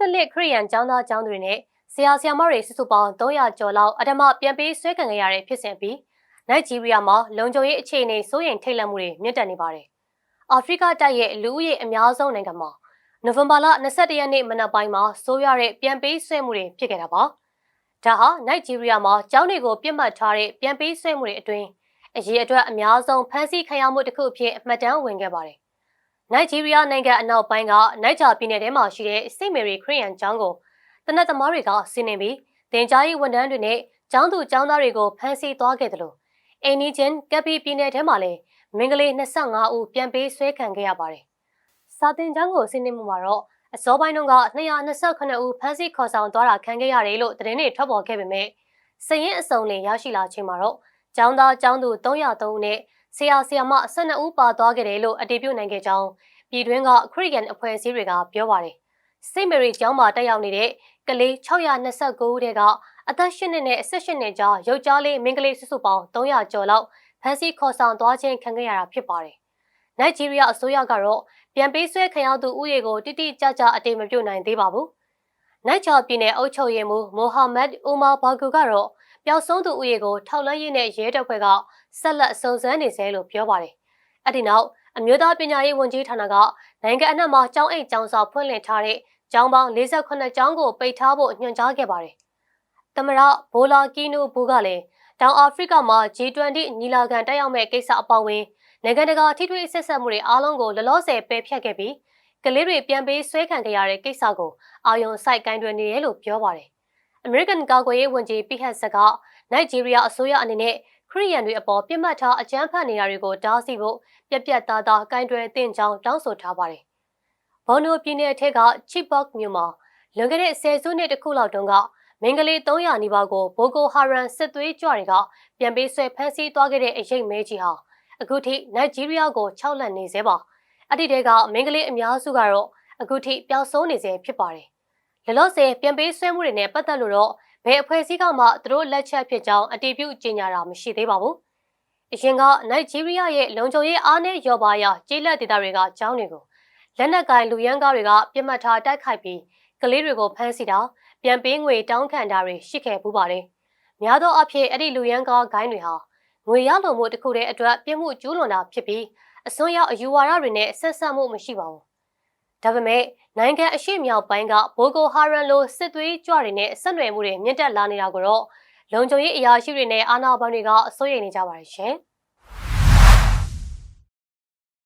ကက်လစ်ခရစ်ယာန်ကျောင်းသားကျောင်းသူတွေနဲ့ဆရာဆရာမတွေစုစုပေါင်း300ကျော်လောက်အဓမ္မပြန်ပေးဆွဲခံခဲ့ရတဲ့ဖြစ်စဉ်ပြီးနိုင်ဂျီးရီးယားမှာလုံခြုံရေးအခြေအနေစိုးရိမ်ထိတ်လန့်မှုတွေမြင့်တက်နေပါတယ်။အာဖရိကတိုက်ရဲ့လူဦးရေအများဆုံးနိုင်ငံမှာနိုဝင်ဘာလ22ရက်နေ့မနက်ပိုင်းမှာစိုးရတဲ့ပြန်ပေးဆွဲမှုတွေဖြစ်ခဲ့တာပါ။ဒါဟာနိုင်ဂျီးရီးယားမှာကျောင်းတွေကိုပြစ်မှတ်ထားတဲ့ပြန်ပေးဆွဲမှုတွေအတွင်းအရေးအတွက်အများဆုံးဖမ်းဆီးခံရမှုတစ်ခုအဖြစ်အမှတ်တမ်းဝင်ခဲ့ပါတယ်။ နိုင်ဂျီးရီးယားနိုင်ငံအနောက်ပိုင်းကနိုင်ဂျာပြည်နယ်ထဲမှာရှိတဲ့စိတ်မေရီခရီးယန်ကျောင်းကိုတနက်သမားတွေကဆင်းနေပြီးတင်ကြားရေးဝန်ထမ်းတွေနဲ့ကျောင်းသူကျောင်းသားတွေကိုဖမ်းဆီးသွားခဲ့တယ်လို့အိနီဂျင်ကပီပြည်နယ်ထဲမှာလည်းမင်္ဂလေး25ဦးပြန်ပေးဆွဲခံခဲ့ရပါတယ်။စာတင်ကျောင်းကိုဆင်းနေမှုမှာတော့အစောပိုင်းတုန်းက228ဦးဖမ်းဆီးခေါ်ဆောင်သွားတာခံခဲ့ရတယ်လို့သတင်းတွေထွက်ပေါ်ခဲ့ပေမဲ့စရင်အစုံလင်ရရှိလာချိန်မှာတော့ကျောင်းသားကျောင်းသူ303ဦးနဲ့ ဆရာဆရာမ12ဦးပါသွားခဲ့တယ်လို့အတည်ပြုနိုင်ခဲ့ကြောင်းပြည်တွင်းကခရစ်ယာန်အဖွဲ့အစည်းတွေကပြောပါတယ်။စိတ်မေရီကျောင်းမှာတက်ရောက်နေတဲ့ကလေး629ဦးတဲကအသက်8နှစ်နဲ့18နှစ်ကြားယောက်ျားလေးမိန်းကလေးစုစုပေါင်း300ကျော်လောက်ဖမ်းဆီးခေါ်ဆောင်သွားခြင်းခံခဲ့ရတာဖြစ်ပါတယ်။နိုင်ဂျီးရီးယားအစိုးရကတော့ပြန်ပေးဆွဲခံရသူဥယေကိုတိတိကျကျအတိမပြုတ်နိုင်သေးပါဘူး။နိုင်ချာပြည်နယ်အုပ်ချုပ်ရေးမှူးမိုဟာမက်အူမာဘာဂူကတော့ ပျောက်ဆုံးသူဥယေကိုထောက်လှမ်းရေးနဲ့ရဲတပ်ဖွဲ့ကဆက်လက်စုံစမ်းနေစေလို့ပြောပါတယ်။အဲ့ဒီနောက်အမျိုးသားပညာရေးဝန်ကြီးဌာနကနိုင်ငံအနှံ့မှာကျောင်းအိမ်ကျောင်းစာဖွင့်လှစ်ထားတဲ့ကျောင်းပေါင်း48ကျောင်းကိုပိတ်ထားဖို့ညွှန်ကြားခဲ့ပါတယ်။သမရဘိုလာကီနိုဘူကလည်းတောင်အာဖရိကမှာ G20 ညီလာခံတက်ရောက်မဲ့ကိစ္စအပေါင်းဝင်နိုင်ငံတကာထိထွေဆက်ဆက်မှုတွေအားလုံးကိုလလောဆယ်ပယ်ဖျက်ခဲ့ပြီးကလေးတွေပြန်ပေးဆွဲခံကြရတဲ့ကိစ္စကိုအာယုံစိုက်ကိုင်းတွယ်နေတယ်လို့ပြောပါတယ်။ American ကာကွယ်ရေးဝန်ကြီးပိဟက်ဆက်ကနိုင်ဂျီးရီးယားအစိုးရအနေနဲ့ခရီးယန်တွေအပေါ်ပြစ်မှတ်ထားအကြမ်းဖက်နေတာတွေကိုတားဆီးဖို့ပြက်ပြက်သားသားကိုင်းတွယ်တင်ကြောင်းတောင်းဆိုထားပါတယ်။ဘော်နိုပြည်နယ်ထက်က Chibok မြို့မှာလွန်ခဲ့တဲ့ဆယ်စုနှစ်တခုလောက်တုန်းကမင်္ဂလေး300နီးပါးကိုဘိုကိုဟာရန်စစ်သွေးကြွတွေကပြန်ပေးဆွဲဖမ်းဆီးသွားခဲ့တဲ့အရေးမဲကြီးဟာအခုထိနိုင်ဂျီးရီးယားကိုခြောက်လန့်နေသေးပါအဲ့ဒီတဲကမင်္ဂလေးအများစုကတော့အခုထိပျောက်ဆုံးနေစေဖြစ်ပါတယ် လလော့ဆယ်ပြန်ပေးဆွဲမှုတွေနဲ့ပတ်သက်လို့တော့ဘယ်အဖွဲ့အစည်းကမှသူတို့လက်ချက်ဖြစ်ကြောင်းအတည်ပြုကြေညာတာမရှိသေးပါဘူးအရင်ကနိုင်ဂျီးရီးယားရဲ့လုံခြုံရေးအားနည်းလျော့ပါရာကျေးလက်ဒေသတွေကကျောင်းတွေကိုလက်နက်ကင်လူရန်ကားတွေကပြစ်မှတ်ထားတိုက်ခိုက်ပြီးကလေးတွေကိုဖမ်းဆီးတာပြန်ပေးငွေတောင်းခံတာတွေရှိခဲ့ပူပါတယ်။များသောအားဖြင့်အဲ့ဒီလူရန်ကားဂိုင်းတွေဟာငွေရလိုမှုတစ်ခုတည်းအတွက်ပြစ်မှုကျူးလွန်တာဖြစ်ပြီးအစွန်းရောက်အယူဝါဒတွေနဲ့ဆက်ဆက်မှုမရှိပါဘူး။ ဒါပေမဲ့နိုင်ငံအရှိမြောက်ပိုင်းကဘိုကိုဟာရန်လိုစစ်သွေးကြွတွေနဲ့ဆက်နွယ်မှုတွေမြင့်တက်လာနေတာကိုတော့လုံခြုံရေးအရာရှိတွေနဲ့အာဏာပိုင်တွေကအစိုးရိမ်နေကြပါတယ်ရှင်။